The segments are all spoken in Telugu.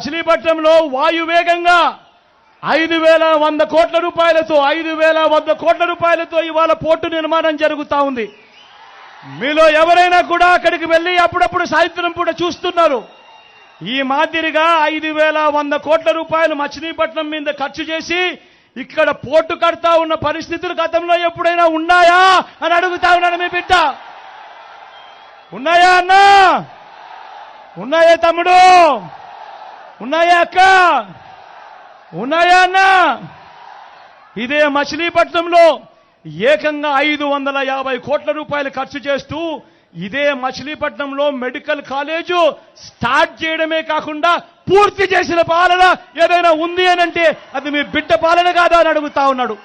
మచిలీపట్నంలో వాయువేగంగా ఐదు వేల వంద కోట్ల రూపాయలతో ఐదు వేల వంద కోట్ల రూపాయలతో ఇవాళ పోర్టు నిర్మాణం జరుగుతా ఉంది. మీలో ఎవరైనా కూడా అక్కడికి వెళ్ళి అప్పుడప్పుడు సాయంత్రం పూట చూస్తున్నారు. ఈ మాదిరిగా ఐదు వేల వంద కోట్ల రూపాయలు మచిలీపట్నం మీద ఖర్చు చేసి ఇక్కడ పోర్టు కడతా ఉన్న పరిస్థితులు గతంలో ఎప్పుడైనా ఉన్నాయా అని అడుగుతా ఉన్నాను మీ బిడ్డ. ఉన్నాయా అన్నా? ఉన్నాయా తమ్ముడు. ఉన్నాయా అక్క? ఉన్నాయా అన్న? ఇదే మచిలీపట్నంలో ఏకంగా ఐదు వందల యాభై కోట్ల రూపాయలు ఖర్చు చేస్తూ ఇదే మచిలీపట్నంలో మెడికల్ కాలేజు స్టార్ట్ చేయడమే కాకుండా పూర్తి చేసిన పాలన ఏదైనా ఉంది అని అంటే అది మీ బిడ్డ పాలన కాదా అని అడుగుతా ఉన్నాడు.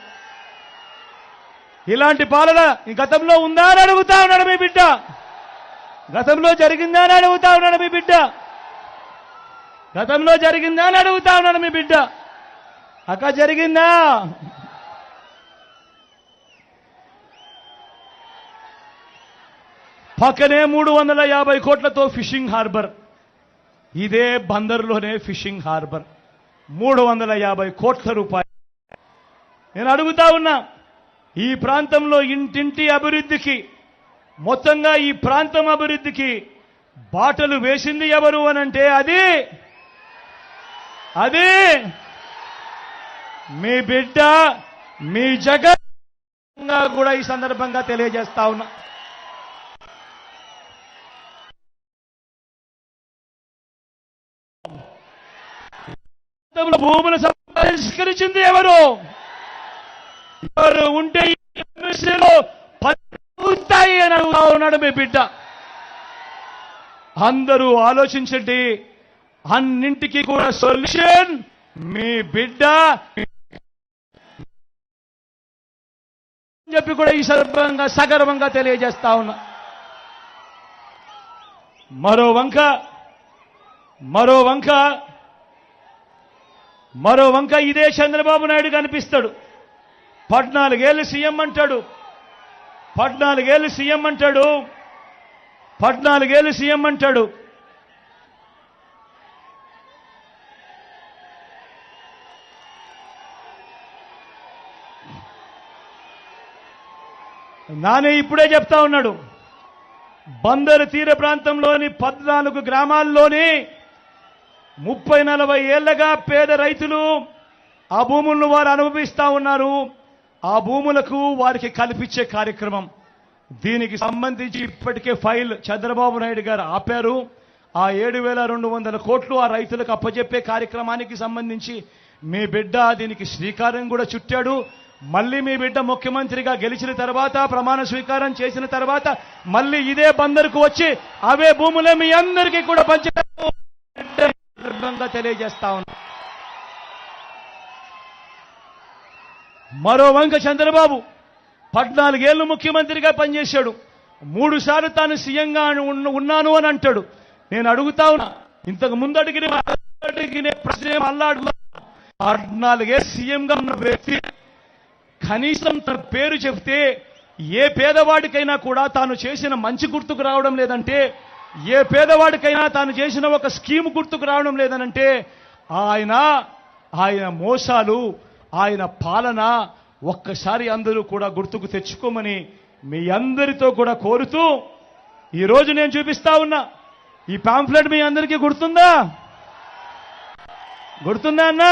ఇలాంటి పాలన ఈ గతంలో ఉందా అని అడుగుతా ఉన్నాడు మీ బిడ్డ. గతంలో జరిగిందా అని అడుగుతా ఉన్నాడు మీ బిడ్డ. గతంలో జరిగిందా అని అడుగుతా ఉన్నాడు మీ బిడ్డ. అక్క జరిగిందా? పక్కనే మూడు వందల యాభై కోట్లతో ఫిషింగ్ హార్బర్. ఇదే బందర్లోనే ఫిషింగ్ హార్బర్. మూడు వందల యాభై కోట్ల రూపాయలు. నేను అడుగుతా ఉన్నా ఈ ప్రాంతంలో ఇంటింటి అభివృద్ధికి మొత్తంగా ఈ ప్రాంతం అభివృద్ధికి బాటలు వేసింది ఎవరు అనంటే అది అది మీ బిడ్డ మీ జగన్ కూడా ఈ సందర్భంగా తెలియజేస్తా ఉన్నా. భూములు సంపాదించుకరించింది ఎవరు? ఎవరు ఉంటే ఈ అని అడుగుతా ఉన్నాడు మీ బిడ్డ. అందరూ ఆలోచించండి. అన్నింటికి కూడా సొల్యూషన్ మీ బిడ్డ. అని చెప్పి కూడా ఈ సందర్భంగా సగర్వంగా తెలియజేస్తా ఉన్నా. మరో వంక మరో వంక మరో వంక ఇదే చంద్రబాబు నాయుడు కనిపిస్తాడు. పద్నాలుగేళ్ళు సీఎం అంటాడు. పద్నాలుగేళ్ళు సీఎం అంటాడు. పద్నాలుగేళ్ళు సీఎం అంటాడు. నానే ఇప్పుడే చెప్తా ఉన్నాడు. బందరు తీర ప్రాంతంలోని పద్నాలుగు గ్రామాల్లోని ముప్పై నలభై ఏళ్ళగా పేద రైతులు ఆ భూములను వారు అనుభవిస్తా ఉన్నారు. ఆ భూములకు వారికి కల్పించే కార్యక్రమం. దీనికి సంబంధించి ఇప్పటికే ఫైల్ చంద్రబాబు నాయుడు గారు ఆపారు. ఆ ఏడు వేల రెండు వందల కోట్లు ఆ రైతులకు అప్పజెప్పే కార్యక్రమానికి సంబంధించి మీ బిడ్డ దీనికి శ్రీకారం కూడా చుట్టాడు. మళ్ళీ మీ బిడ్డ ముఖ్యమంత్రిగా గెలిచిన తర్వాత ప్రమాణ స్వీకారం చేసిన తర్వాత మళ్ళీ ఇదే బందరుకు వచ్చి అవే భూములే మీ అందరికీ కూడా పంచే తెలియజేస్తా ఉన్నా. మరో వంక చంద్రబాబు పద్నాలుగేళ్ళు ముఖ్యమంత్రిగా పనిచేశాడు. మూడు సార్లు తాను సీఎంగా ఉన్న- ఉన్నాను అని అంటాడు. నేను అడుగుతా ఉన్నా ఇంతకు ముందు అడిగిన అడిగిన ప్రశ్న మళ్ళా అడుగుతా పద్నాలుగే సీఎంగా ఉన్న వ్యక్తి కనీసం తన పేరు చెప్తే ఏ పేదవాడికైనా కూడా తాను చేసిన మంచి గుర్తుకు రావడం లేదంటే ఏ పేదవాడికైనా తాను చేసిన ఒక స్కీమ్ గుర్తుకు రావడం లేదనంటే ఆయన ఆయన మోసాలు ఆయన పాలన ఒక్కసారి అందరూ కూడా గుర్తుకు తెచ్చుకోమని మీ అందరితో కూడా కోరుతూ ఈరోజు నేను చూపిస్తా ఉన్నా. ఈ పాంఫ్లెట్ మీ అందరికీ గుర్తుందా? గుర్తుందా అన్నా?